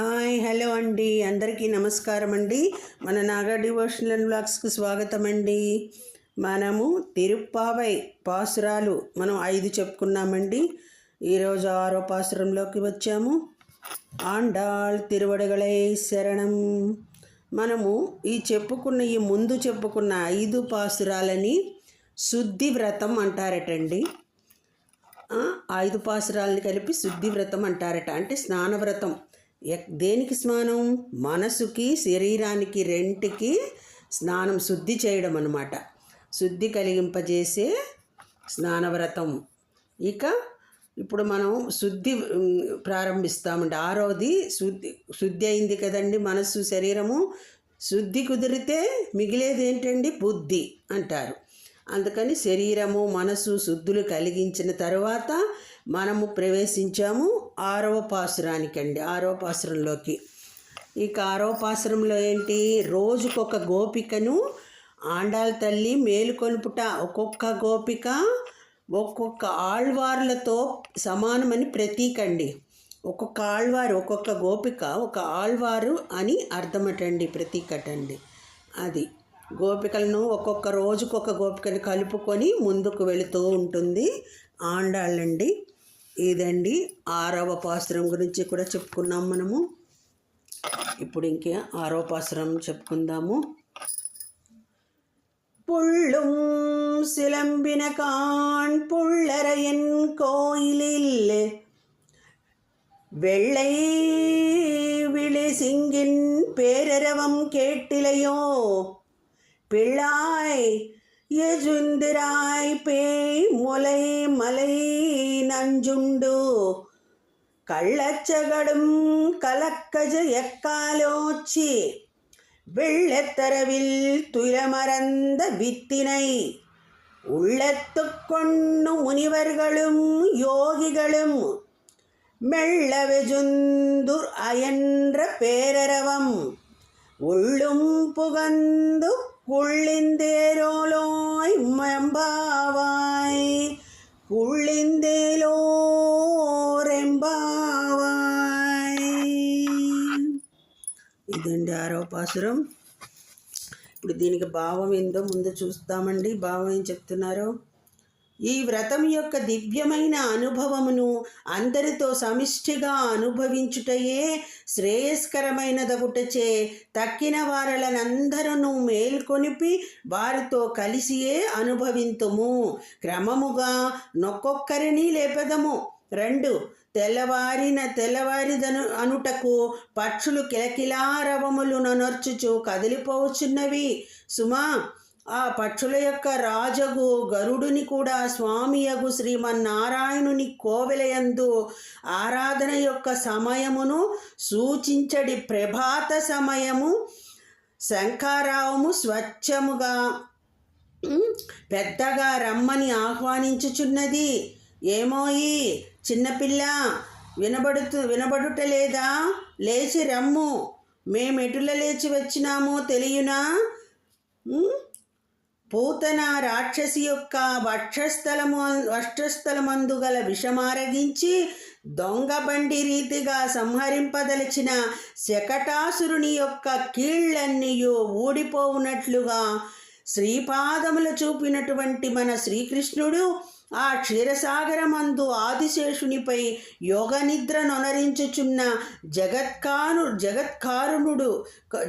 Hi hello అండి. అందరికీ నమస్కారం అండి మన నాగా డివోషనల్ బ్లాగ్స్కు స్వాగతం అండి మనము తిరుప్పావై పాసురాలు మనం ఐదు చెప్పుకున్నామండి. ఈరోజు ఆరో పాసురంలోకి వచ్చాము. ఆండాళ్ తిరువడగలై శరణం. మనము ఈ చెప్పుకున్న ఈ ముందు చెప్పుకున్న ఐదు పాసురాలని శుద్ధి వ్రతం అంటారటండి. ఐదు పాసురాలని కలిపి శుద్ధి వ్రతం అంటారట. అంటే స్నాన వ్రతం. దేనికి స్నానం? మనసుకి శరీరానికి రెంటికి స్నానం శుద్ధి చేయడం అన్నమాట. శుద్ధి కలిగింపజేసే స్నానవ్రతం. ఇక ఇప్పుడు మనం శుద్ధి ప్రారంభిస్తామండి. ఆరోది శుద్ధి శుద్ధి అయింది కదండి మనస్సు శరీరము. శుద్ధి కుదిరితే మిగిలేది ఏంటండి? బుద్ధి అంటారు. అందుకని శరీరము మనసు శుద్ధులు కలిగించిన తర్వాత మనము ప్రవేశించాము. ఆరవ పాసురానికండి ఆరవ పాసురంలోకి ఇక ఆరవ పాసురంలో ఏంటి? రోజుకొక గోపికను ఆండాల తల్లి మేలుకొనుపుట ఒక్కొక్క గోపిక ఒక్కొక్క ఆళ్వార్లతో సమానమని ప్రతీకండి. ఒక్కొక్క ఆళ్వారు ఒక్కొక్క గోపిక ఒక ఆళ్వారు అని అర్థమటండి ప్రతీకటండి. అది గోపికలను ఒక్కొక్క రోజుకొక గోపికను కలుపుకొని ముందుకు వెళుతూ ఉంటుంది ఆండాళ్ళండి. ఇదండి ఆరవ పాసురం గురించి కూడా చెప్పుకున్నాం మనము ఇప్పుడు ఇంకే ఆరవ పాసురం చెప్పుకుందాము புள்ளும் சிலம்பின காண் புள்ளரையன் கோயிலில் வெள்ளை விழி சிங்கின் பேரரவம் கேட்டிலையோ பிள்ளாய் எஜுந்திராய் பேய் முலை மலை நஞ்சுண்டு കള്ളച്ചകടും കലക്കജയക്കാലോച്ചി വെള്ളത്തരവിൽ തുലമറന്ത വിത്തിനൈ ഉള്ളത്തു കൊണ്ടു മുനിവർകളും യോഗികളും മെള്ളവെജുന്തുർ അയன்ற பேரரவம் உள்ளும் புகந்து குள்ளிந்தேரோலோய் மெம்பாவாய் కుళ్ళిందేలోరెంబావాయ్ ఇదండి ఆరో పాసురం ఇప్పుడు దీనికి భావం ఏందో ముందు చూస్తామండి భావం ఏం చెప్తున్నారు ఈ వ్రతం యొక్క దివ్యమైన అనుభవమును అందరితో సమిష్టిగా అనుభవించుటయే శ్రేయస్కరమైనదగుటచే తక్కిన వారలనందరూ మేల్కొనిపి వారితో కలిసియే అనుభవింతుము. క్రమముగా నొక్కొక్కరిని లేపదము. రెండు తెల్లవారిన తెల్లవారిదను అనుటకు పక్షులు కిలకిలారవములు నొనర్చుచు కదిలిపోవచ్చున్నవి సుమా ఆ పక్షుల యొక్క రాజగు గరుడుని కూడా స్వామియగు శ్రీమన్నారాయణుని కోవెలయందు ఆరాధన యొక్క సమయమును సూచించడి ప్రభాత సమయము శంఖారావము స్వచ్ఛముగా పెద్దగా రమ్మని ఆహ్వానించుచున్నది. ఏమోయి చిన్నపిల్ల వినబడుతూ వినబడుట లేదా? లేచి రమ్ము. మేమెటుల లేచి వచ్చినామో తెలియనా? పూతన రాక్షసి యొక్క వక్షస్థలము వక్షస్థలమందు గల విషమారగించి దొంగ బండి రీతిగా సంహరింపదలిచిన శకటాసురుని యొక్క కీళ్ళన్నీయు ఊడిపోవునట్లుగా శ్రీపాదములు చూపినటువంటి మన శ్రీకృష్ణుడు ఆ క్షీరసాగరమందు ఆదిశేషునిపై యోగనిద్ర నొనరించుచున్న జగత్కారు జగత్కారుణుడు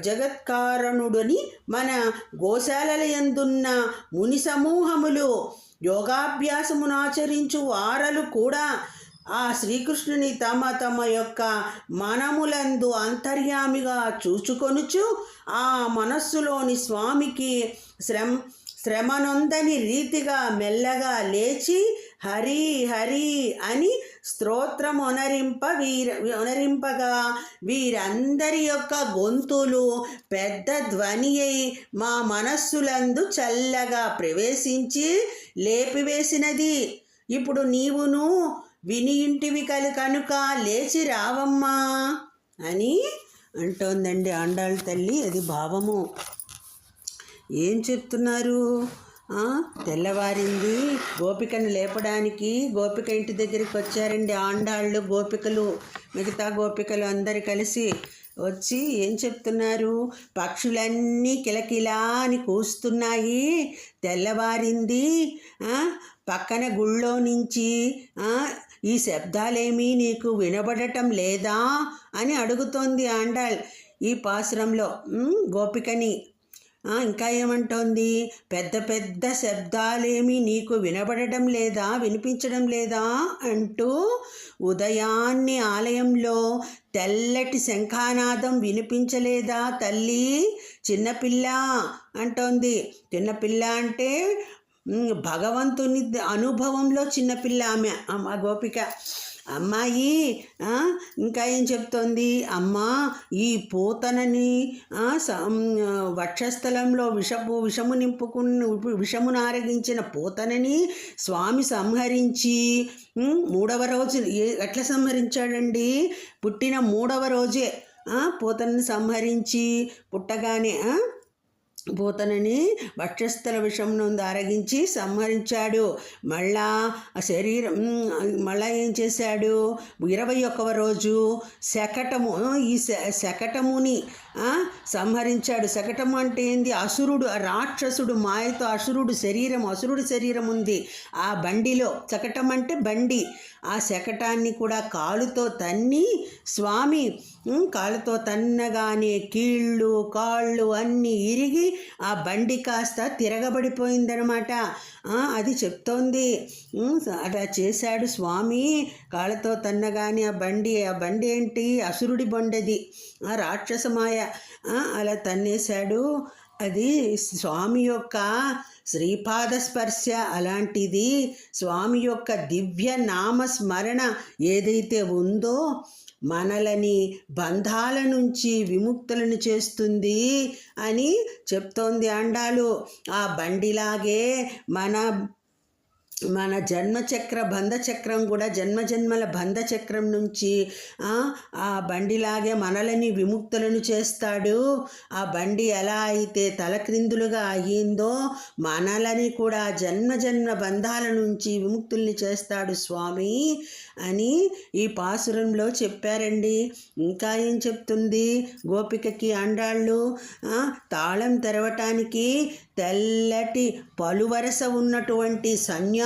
జగత్కారణుడని మన గోశాలల యందున్న ముని సమూహములు యోగాభ్యాసమునాచరించు వారలు కూడా ఆ శ్రీకృష్ణుని తమ తమ యొక్క మనములందు అంతర్యామిగా చూచుకొనుచు ఆ మనస్సులోని స్వామికి శ్రమ శ్రమనొందని రీతిగా మెల్లగా లేచి హరి హరి అని స్తోత్రం ఒనరింప వీర ఒనరింపగా వీరందరి యొక్క గొంతులు పెద్ద ధ్వని అయి మా మనస్సులందు చల్లగా ప్రవేశించి లేపివేసినది. ఇప్పుడు నీవును విని ఇంటివి కలు కనుక లేచి రావమ్మా అని అంటోందండి ఆండాళ్ళ తల్లి. అది భావము. ఏం చెప్తున్నారు? తెల్లవారింది. గోపికను లేపడానికి గోపిక ఇంటి దగ్గరికి వచ్చారండి. ఆండాళ్ళు గోపికలు మిగతా గోపికలు అందరు కలిసి వచ్చి ఏం చెప్తున్నారు? పక్షులన్నీ కిలకిలా అని కూస్తున్నాయి. తెల్లవారింది. పక్కన గుళ్ళో నుంచి ఈ శబ్దాలేమీ నీకు వినబడటం లేదా అని అడుగుతోంది ఆండాళ్ ఈ పాసురంలో గోపికని. ఇంకా ఏమంటోంది? పెద్ద పెద్ద శబ్దాలేమి నీకు వినబడటం లేదా? వినిపించడం లేదా? అంటూ ఉదయాన్నే ఆలయంలో తెల్లటి శంఖానాదం వినిపించలేదా తల్లి? చిన్నపిల్ల అంటోంది. చిన్నపిల్ల అంటే భగవంతుని అనుభవంలో చిన్నపిల్ల ఆమె అమ్మ గోపిక. అమ్మాయి ఇంకా ఏం చెప్తోంది? అమ్మా ఈ పూతనని వక్షస్థలంలో విషపు విషము నింపుకుని విషమును ఆరగించిన పూతనని స్వామి సంహరించి మూడవ రోజు ఎట్లా సంహరించాడండి? పుట్టిన మూడవ రోజే పోతనని పూతనని సంహరించి పుట్టగానే పూతనని వక్షస్థల విషం నుండి అరగించి సంహరించాడు. మళ్ళా శరీరం మళ్ళా ఏం చేశాడు? ఇరవై ఒక్కవ రోజు శకటము ఈ శ- శకటముని సంహరించాడు. శకటము అంటే ఏంది? అసురుడు రాక్షసుడు మాయతో అసురుడు శరీరం అసురుడు శరీరం ఉంది. ఆ బండిలో శకటం అంటే బండి. ఆ శకటాన్ని కూడా కాలుతో తన్ని స్వామి కాలుతో తన్నగానే కీళ్ళు కాళ్ళు అన్నీ ఇరిగి ఆ బండి కాస్త తిరగబడిపోయిందనమాట. అది చెప్తోంది. అలా చేశాడు స్వామి. కాళ్ళతో తన్నగానే ఆ బండి ఆ బండి ఏంటి? అసురుడి బండది. ఆ రాక్షసమాయ అలా తన్నేశాడు. అది స్వామి యొక్క శ్రీపాద స్పర్శ అలాంటిది. స్వామి యొక్క దివ్య నామ స్మరణ ఏదైతే ఉందో మనలని బంధాల నుంచి విముక్తులను చేస్తుంది అని చెప్తోంది అండాలు. ఆ బండిలాగే మన మన జన్మచక్ర బంధచక్రం కూడా జన్మజన్మల బంధచక్రం నుంచి ఆ, బండిలాగే మనలని విముక్తులను చేస్తాడు. ఆ బండి ఎలా అయితే తలక్రిందులుగా అయ్యిందో మనలని కూడా జన్మజన్మ బంధాల నుంచి విముక్తుల్ని చేస్తాడు స్వామి అని ఈ పాసురంలో చెప్పారండి. ఇంకా ఏం చెప్తుంది? గోపికకి అండాళ్ళు తాళం తెరవటానికి తెల్లటి పలువరస ఉన్నటువంటి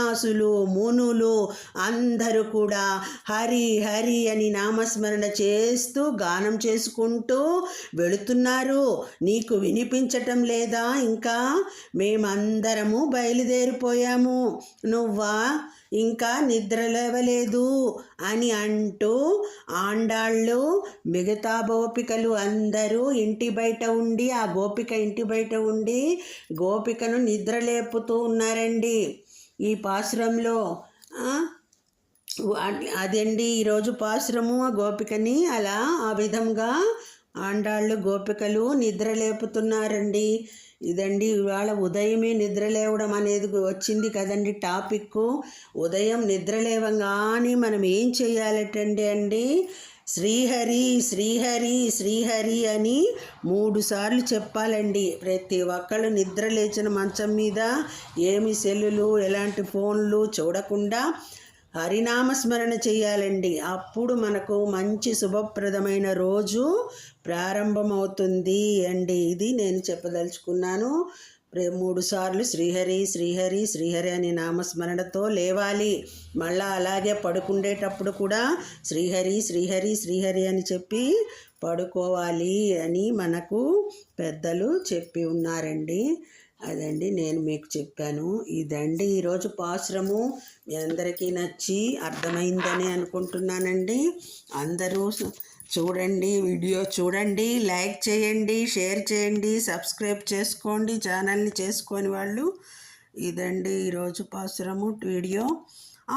సన్యాసులు మునులు అందరూ కూడా హరి హరి అని నామస్మరణ చేస్తూ గానం చేసుకుంటూ వెళుతున్నారు. నీకు వినిపించటం లేదా? ఇంకా మేమందరము బయలుదేరిపోయాము. నువ్వా? ఇంకా నిద్ర లేవలేదు అని అంటూ ఆండాళ్ళు మిగతా గోపికలు అందరూ ఇంటి బయట ఉండి ఆ గోపిక ఇంటి బయట ఉండి గోపికను నిద్ర లేపుతూ ఉన్నారండి. ఈ పాసురంలో అదండి ఈరోజు పాసురము ఆ గోపికని? అలా ఆ విధంగా ఆండాళ్ళు గోపికలు నిద్ర లేపుతున్నారండి. ఇదండి ఇవాళ ఉదయమే నిద్ర లేవడం అనేది వచ్చింది కదండి టాపిక్ ఉదయం నిద్ర లేవగానే మనం ఏం చేయాలటండి అండి? శ్రీహరి శ్రీహరి శ్రీహరి అని మూడు సార్లు చెప్పాలండి. ప్రతి ఒక్కళ్ళు నిద్ర లేచిన మంచం మీద ఏమి సెల్లులు ఎలాంటి ఫోన్లు చూడకుండా హరినామస్మరణ చేయాలండి. అప్పుడు మనకు మంచి శుభప్రదమైన రోజు ప్రారంభమవుతుంది అండి. ఇది నేను చెప్పదలుచుకున్నాను. మూడు సార్లు శ్రీహరి శ్రీహరి శ్రీహరి అనే నామస్మరణతో లేవాలి. మళ్ళా అలాగే పడుకుండేటప్పుడు కూడా శ్రీహరి శ్రీహరి శ్రీహరి అని చెప్పి పడుకోవాలి అని మనకు పెద్దలు చెప్పి ఉన్నారండి. అదండి నేను మీకు చెప్పాను. ఇదండి ఈరోజు పాశ్రము మీ అందరికీ నచ్చి అర్థమైందని అనుకుంటున్నానండి. అందరూ చూడండి వీడియో చూడండి లైక్ చేయండి షేర్ చేయండి సబ్స్క్రైబ్ చేసుకోండి ఛానల్ని చేసుకొని వాళ్ళు. ఇదండి ఈరోజు పాశ్రము వీడియో.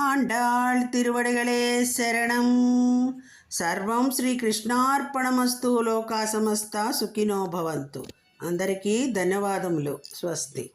ఆండాళ్ తిరువడిగలే శరణం. సర్వం శ్రీకృష్ణార్పణమస్తు లోకా సుఖినో భవంతు. అందరికీ ధన్యవాదములు. స్వస్తి.